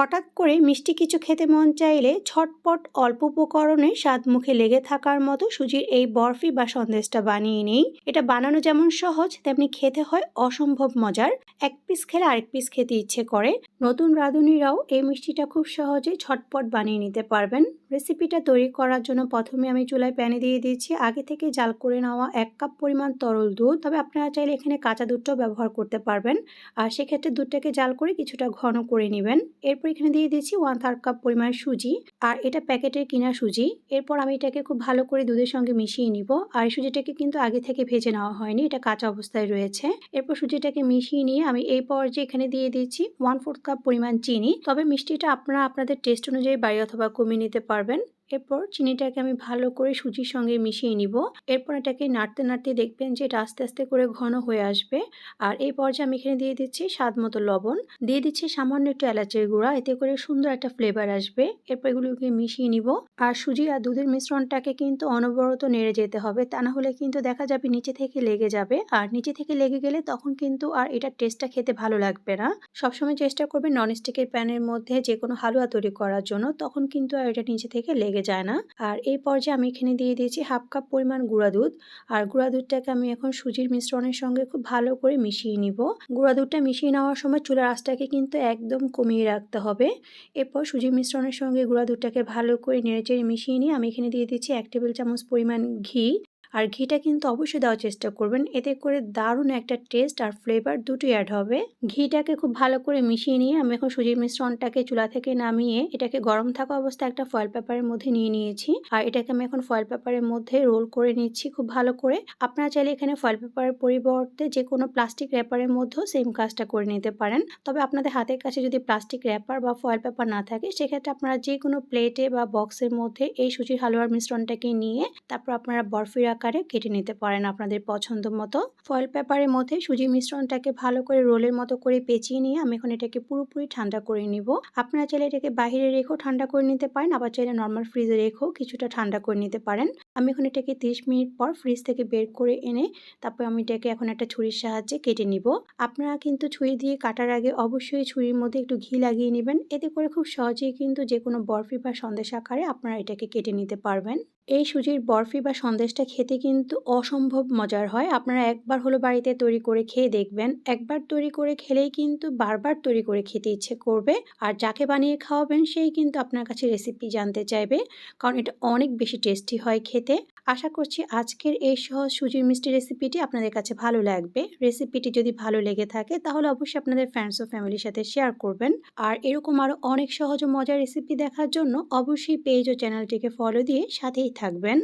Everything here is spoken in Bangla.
হঠাৎ করে মিষ্টি কিছু খেতে মন চাইলে ছটপট অল্প উপকরণে স্বাদ মুখে লেগে থাকার মতো সুজির এই বরফি বা সন্দেশটা বানিয়ে নেই। এটা বানানো যেমন সহজ, তেমনি খেতে হয় অসম্ভব মজার। এক পিস খেলে আরেক পিস খেতে ইচ্ছে করে। নতুন রাঁধুনিরাও এই মিষ্টিটা খুব সহজে ছটপট বানিয়ে নিতে পারবেন। রেসিপিটা তৈরি করার জন্য প্রথমে আমি চুলায় প্যানে দিয়ে দিয়েছি। আগে থেকে জাল করে নেওয়া এক কাপ পরিমাণ তরল দুধ। তবে আপনারা চাইলে এখানে কাঁচা দুধটাও ব্যবহার করতে পারবেন। আর সেক্ষেত্রে দুধটাকে জাল করে কিছুটা ঘন করে নেবেন। এরপর এখানে দিয়ে দিচ্ছি ওয়ান থার্ড কাপ পরিমাণ সুজি আর এটা প্যাকেটের কিনা সুজি। এরপর আমি এটাকে খুব ভালো করে দুধের সঙ্গে মিশিয়ে নিব। আর সুজিটাকে কিন্তু আগে থেকে ভেজে নেওয়া হয়নি, এটা কাঁচা অবস্থায় রয়েছে। এরপর সুজিটাকে মিশিয়ে নিয়ে আমি এই পর্যায়ে এখানে দিয়ে দিচ্ছি ওয়ান ফোর্থ কাপ পরিমাণ চিনি। তবে মিষ্টিটা আপনারা আপনাদের টেস্ট অনুযায়ী বাড়ি অথবা কমিয়ে নিতে পারবেন। এরপর চিনিটাকে আমি ভালো করে সুজির সঙ্গে মিশিয়ে নিব। এরপর এটাকে নাড়তে নাড়তে দেখবেন যে এটা আস্তে আস্তে করে ঘন হয়ে আসবে। আর এই পর্যায়ে আমি এখানে দিয়ে দিচ্ছি স্বাদ মতো লবণ। দিয়ে দিচ্ছি সামান্য একটু এলাচের গুঁড়া, এতে করে সুন্দর একটা ফ্লেভার আসবে। এরপর এগুলোকে মিশিয়ে নিব। আর সুজি আর দুধের মিশ্রণটাকে কিন্তু অনবরত নেড়ে যেতে হবে। তা না হলে কিন্তু দেখা যাবে নিচে থেকে লেগে যাবে। আর নিচে থেকে লেগে গেলে তখন কিন্তু আর এটার টেস্টটা খেতে ভালো লাগবে না। সবসময় চেষ্টা করবেন ননস্টিকের প্যানের মধ্যে যে কোনো হালুয়া তৈরি করার জন্য। তখন কিন্তু আর এটা নিচে থেকে লেগে লেগে যায় না। আর এই পর্যায়ে আমি এখানে দিয়ে দিয়েছি হাফ কাপ পরিমাণ গুঁড়া দুধ। আর গুঁড়া দুধটাকে আমি এখন সুজির মিশ্রণের সঙ্গে খুব ভালো করে মিশিয়ে নিব। গুঁড়া দুধটা মিশিয়ে নেওয়ার সময় চুলার আঁচটাকে কিন্তু একদম কমিয়ে রাখতে হবে। এরপর সুজির মিশ্রণের সঙ্গে গুঁড়া দুধটাকে ভালো করে নেড়েচেড়ে মিশিয়ে নিয়ে আমি এখানে দিয়ে দিচ্ছি এক টেবিল চামচ পরিমাণ ঘি। আর ঘিটা কিন্তু অবশ্যই দেওয়ার চেষ্টা করবেন। এতে করে দারুণ একটা টেস্ট আর ফ্লেভার দুটোই অ্যাড হবে। ঘিটাকে খুব ভালো করে মিশিয়ে নিয়ে আমি এখন সুজির মিশ্রণটাকে চুলা থেকে নামিয়ে এটাকে গরম থাকা অবস্থায় একটা ফয়েল পেপারের মধ্যে নিয়ে নিয়েছি। আর এটাকে আমি এখন ফয়েল পেপারের মধ্যে রোল করে নিচ্ছি খুব ভালো করে। আপনারা চাইলে এখানে ফয়েল পেপারের পরিবর্তে যে কোনো প্লাস্টিক র্যাপারের মধ্যেও সেম কাজটা করে নিতে পারেন। তবে আপনাদের হাতের কাছে যদি প্লাস্টিক র্যাপার বা ফয়েল পেপার না থাকে, সেক্ষেত্রে আপনারা যে কোনো প্লেটে বা বক্সের মধ্যে এই সুজির হালুয়ার মিশ্রণটাকে নিয়ে তারপর আপনারা বরফির আকারে কেটে নিতে পারেন আপনাদের পছন্দ মতো। ফয়েল পেপারের মধ্যে সুজি মিশ্রণটাকে ভালো করে রোলের মতো করে পেঁচিয়ে নিয়ে আমি এখন এটাকে পুরোপুরি ঠান্ডা করে নিব। আপনারা চাইলে এটাকে বাইরে রেখেও ঠান্ডা করে নিতে পারেন, আবার চাইলে নর্মাল ফ্রিজে রেখেও কিছুটা ঠান্ডা করে নিতে পারেন। আমি এখন এটাকে তিরিশ মিনিট পর ফ্রিজ থেকে বের করে এনে তারপর আমি এটাকে এখন একটা ছুরির সাহায্যে কেটে নিব। আপনারা কিন্তু ছুরি দিয়ে কাটার আগে অবশ্যই ছুরির মধ্যে একটু ঘি লাগিয়ে নেবেন। এতে করে খুব সহজেই কিন্তু যে কোনো বরফি বা সন্দেশ আকারে আপনারা এটাকে কেটে নিতে পারবেন। এই সুজির বরফি বা সন্দেশটা খেতে কিন্তু অসম্ভব মজার হয়। আপনারা একবার হলো বাড়িতে তৈরি করে খেয়ে দেখবেন। একবার তৈরি করে খেলেই কিন্তু বারবার তৈরি করে খেতে ইচ্ছে করবে। আর যাকে বানিয়ে খাওয়াবেন, সেই কিন্তু আপনার কাছে রেসিপি জানতে চাইবে। কারণ এটা অনেক বেশি টেস্টি হয় খেতে। আশা করছি আজকের এই সহজ সুজির মিষ্টি রেসিপিটি আপনাদের কাছে ভালো লাগবে। রেসিপিটি যদি ভালো লেগে থাকে, তাহলে অবশ্যই আপনাদের ফ্রেন্ডস ও ফ্যামিলির সাথে শেয়ার করবেন। আর এরকম আরও অনেক সহজ ও মজার রেসিপি দেখার জন্য অবশ্যই পেজ ও চ্যানেলটিকে ফলো দিয়ে সাথেই থাকবেন।